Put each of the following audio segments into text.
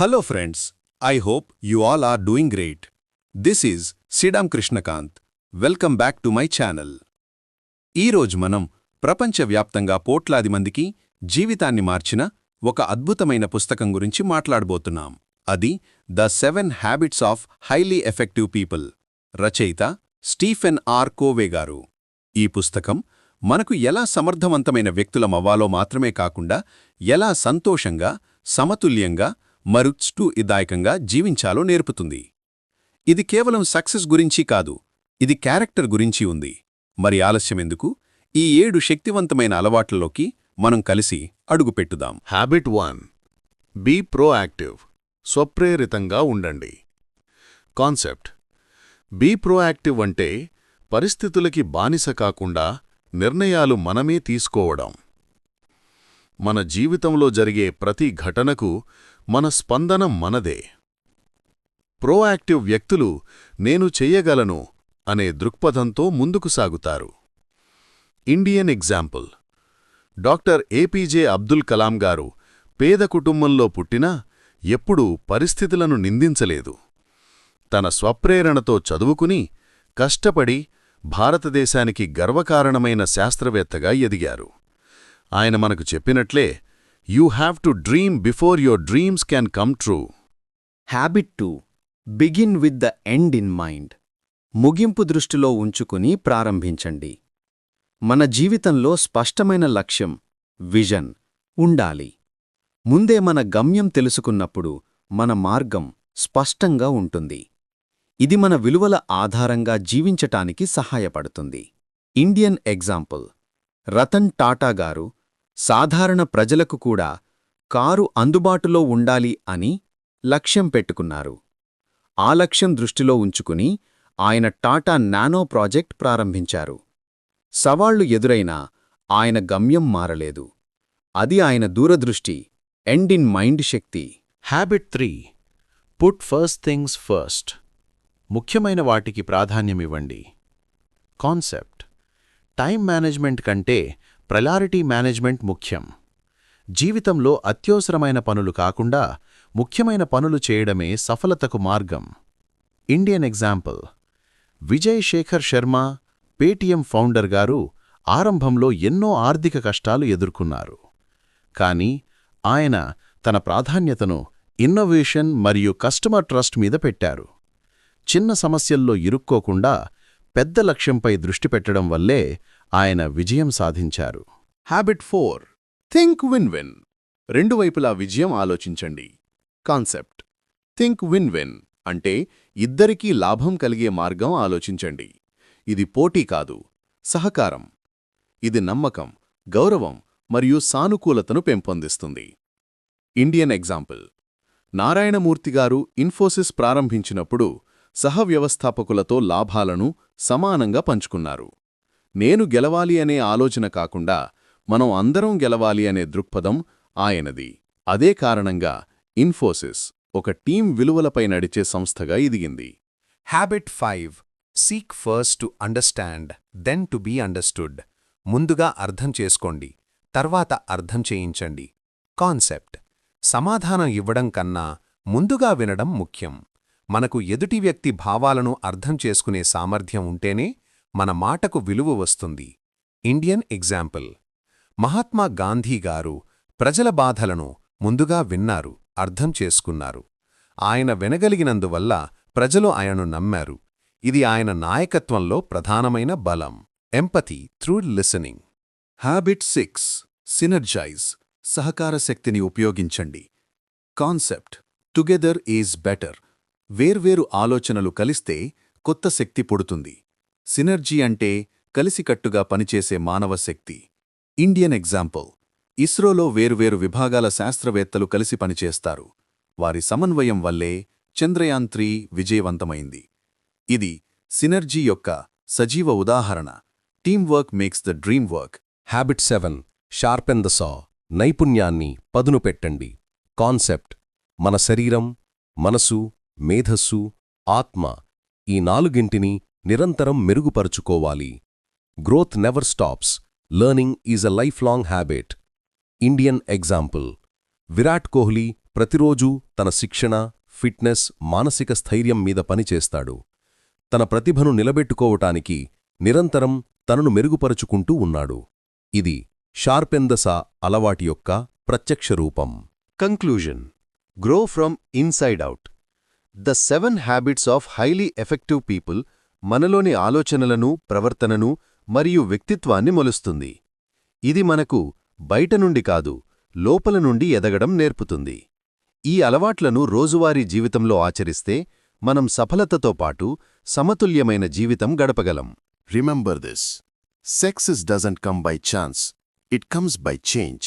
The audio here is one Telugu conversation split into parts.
Hello friends, I hope you all are doing great. This is Sidam Krishnakanth welcome back to my channel ఈరోజు మనం ప్రపంచవ్యాప్తంగా పోట్లాది మందికి జీవితాన్ని మార్చిన ఒక అద్భుతమైన పుస్తకం గురించి మాట్లాడబోతున్నాం. అది the seven habits of highly effective people రచయిత స్టీఫెన్ ఆర్ కోవే గారు. ఈ పుస్తకం మనకు ఎలా సమర్థవంతమైన వ్యక్తులమవ్వాలో మాత్రమే కాకుండా ఎలా సంతోషంగా సమతుల్యంగా మరుత్స్టు ఇదాయకంగా జీవించాలో నేర్పుతుంది. ఇది కేవలం సక్సెస్ గురించి కాదు ఇది క్యారెక్టర్ గురించి ఉంది. మరి ఆలస్యమెందుకు ఈ ఏడు శక్తివంతమైన అలవాట్లలోకి మనం కలిసి అడుగుపెట్టుదాం హ్యాబిట్ వన్ బీ ప్రోయాక్టివ్ స్వప్రేరితంగా ఉండండి. కాన్సెప్ట్ బీ ప్రోయాక్టివ్ అంటే పరిస్థితులకి బానిస కాకుండా నిర్ణయాలు మనమే తీసుకోవడం. మన జీవితంలో జరిగే ప్రతి ఘటనకు మన స్పందన మనదే. ప్రోయాక్టివ్ వ్యక్తులు నేను చెయ్యగలను అనే దృక్పథంతో ముందుకు సాగుతారు. Indian example. Doctor APJ Abdul Kalam గారు పేద కుటుంబంలో పుట్టినా ఎప్పుడూ పరిస్థితులను నిందించలేదు. తన స్వప్రేరణతో చదువుకుని కష్టపడి భారతదేశానికి గర్వకారణమైన శాస్త్రవేత్తగా ఎదిగారు. ఆయన మనకు చెప్పినట్లే you have to dream before your dreams can come true. Habit two begin with the end in mind ముగింపు దృష్టిలో ఉంచుకుని ప్రారంభించండి. మన జీవితంలో స్పష్టమైన లక్ష్యం విజన్ ఉండాలి. ముందే మన గమ్యం తెలుసుకున్నప్పుడు మన మార్గం స్పష్టంగా ఉంటుంది. ఇది మన విలువల ఆధారంగా జీవించటానికి సహాయపడుతుంది. ఇండియన్ ఎగ్జాంపుల్ రతన్ టాటా గారు సాధారణ ప్రజలకు కూడా కారు అందుబాటులో ఉండాలి అని లక్ష్యం పెట్టుకున్నారు. ఆ లక్ష్యం దృష్టిలో ఉంచుకుని ఆయన టాటా నానో ప్రాజెక్ట్ ప్రారంభించారు. సవాళ్ళు ఎదురైనా ఆయన గమ్యం మారలేదు. అది ఆయన దూరదృష్టి end in mind Shakti. Habit three put first things first ముఖ్యమైన వాటికి ప్రాధాన్యమివ్వండి కాన్సెప్ట్ టైం మేనేజ్మెంట్ కంటే ప్రయారిటీ మేనేజ్మెంట్ ముఖ్యం. జీవితంలో అత్యవసరమైన పనులు కాకుండా ముఖ్యమైన పనులు చేయడమే సఫలతకు మార్గం. Indian example. Vijay Shekhar Sharma Paytm founder గారు ఆరంభంలో ఎన్నో ఆర్థిక కష్టాలు ఎదుర్కొన్నారు. కానీ ఆయన తన ప్రాధాన్యతను ఇన్నోవేషన్ మరియు కస్టమర్ ట్రస్ట్ మీద పెట్టారు. చిన్న సమస్యల్లో ఇరుక్కోకుండా పెద్ద లక్ష్యంపై దృష్టి పెట్టడం వల్లే ఆయన విజయం సాధించారు. Habit four think win win రెండు వైపులా విజయం ఆలోచించండి. కాన్సెప్ట్ థింక్ విన్ విన్ అంటే ఇద్దరికీ లాభం కలిగే మార్గం ఆలోచించండి. ఇది పోటీ కాదు సహకారం. ఇది నమ్మకం గౌరవం మరియు సానుకూలతను పెంపొందిస్తుంది. ఇండియన్ ఎగ్జాంపుల్ నారాయణమూర్తిగారు ఇన్ఫోసిస్ ప్రారంభించినప్పుడు సహవ్యవస్థాపకులతో లాభాలను సమానంగా పంచుకున్నారు. నేను గెలవాలి అనే ఆలోచన కాకుండా మనం అందరం గెలవాలి అనే దృక్పథం ఆయనది. అదే కారణంగా ఇన్ఫోసిస్ ఒక టీం విలువలపై నడిచే సంస్థగా ఎదిగింది. Habit five seek first to understand then to be understood ముందుగా అర్థం చేసుకోండి తర్వాత అర్థం చేయించండి. కాన్సెప్ట్ సమాధానం ఇవ్వడం కన్నా ముందుగా వినడం ముఖ్యం. మనకు ఎదుటి వ్యక్తి భావాలను అర్థం చేసుకునే సామర్థ్యం ఉంటేనే మన మాటకు విలువ వస్తుంది. Indian example. మహాత్మా గాంధీ గారు ప్రజల బాధలను ముందుగా విన్నారు అర్థం చేసుకున్నారు. ఆయన వినగలిగినందువల్ల ప్రజలు ఆయనను నమ్మారు. ఇది ఆయన నాయకత్వంలో ప్రధానమైన బలం. Empathy through listening habit six synergize సహకార శక్తిని ఉపయోగించండి. కాన్సెప్ట్ టుగెదర్ ఈజ్ బెటర్ వేర్వేరు ఆలోచనలు కలిస్తే కొత్త శక్తి పుడుతుంది. సినర్జీ అంటే కలిసికట్టుగా పనిచేసే మానవ శక్తి. Indian example. ఇస్రోలో వేర్వేరు విభాగాల శాస్త్రవేత్తలు కలిసి పనిచేస్తారు. వారి సమన్వయం వల్లే చంద్రయాన్ త్రీ విజయవంతమైంది. ఇది సినర్జీ యొక్క సజీవ ఉదాహరణ. Teamwork makes the dream work. Habit seven sharpen the saw నైపుణ్యాన్ని పదును పెట్టండి కాన్సెప్ట్. మన శరీరం మనసు మేధస్సు ఆత్మ ఈ నాలుగింటిని నిరంతరం మెరుగుపరుచుకోవాలి. Growth never stops learning is a life long habit Indian example Virat Kohli ప్రతిరోజూ తన శిక్షణ ఫిట్నెస్ మానసిక స్థైర్యం మీద పనిచేస్తాడు తన ప్రతిభను నిలబెట్టుకోవటానికి నిరంతరం తనను మెరుగుపరుచుకుంటూ ఉన్నాడు. ఇది షార్పెందస అలవాటి యొక్క ప్రత్యక్ష రూపం. Conclusion grow from inside out the seven habits of highly effective people మనలోని ఆలోచనలను ప్రవర్తనను మరియు వ్యక్తిత్వాన్ని మొలుస్తుంది. ఇది మనకు బయట నుండి కాదు లోపల నుండి ఎదగడం నేర్పుతుంది. ఈ అలవాట్లను రోజువారీ జీవితంలో ఆచరిస్తే మనం సఫలతతో పాటు సమతుల్యమైన జీవితం గడపగలం. Remember this success doesn't come by chance it comes by change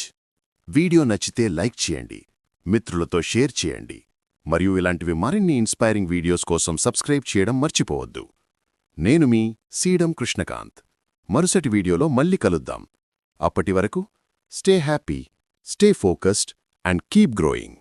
video నచ్చితే లైక్ చేయండి మిత్రులతో షేర్ చేయండి. మరియు ఇలాంటివి మరిన్ని ఇన్స్పైరింగ్ వీడియోస్ కోసం సబ్స్క్రైబ్ చేయడం మర్చిపోవద్దు. నేను మీ సీడం కృష్ణకాంత్. మరుసటి వీడియోలో మళ్ళీ కలుద్దాం. అప్పటి వరకు stay happy stay focused and keep growing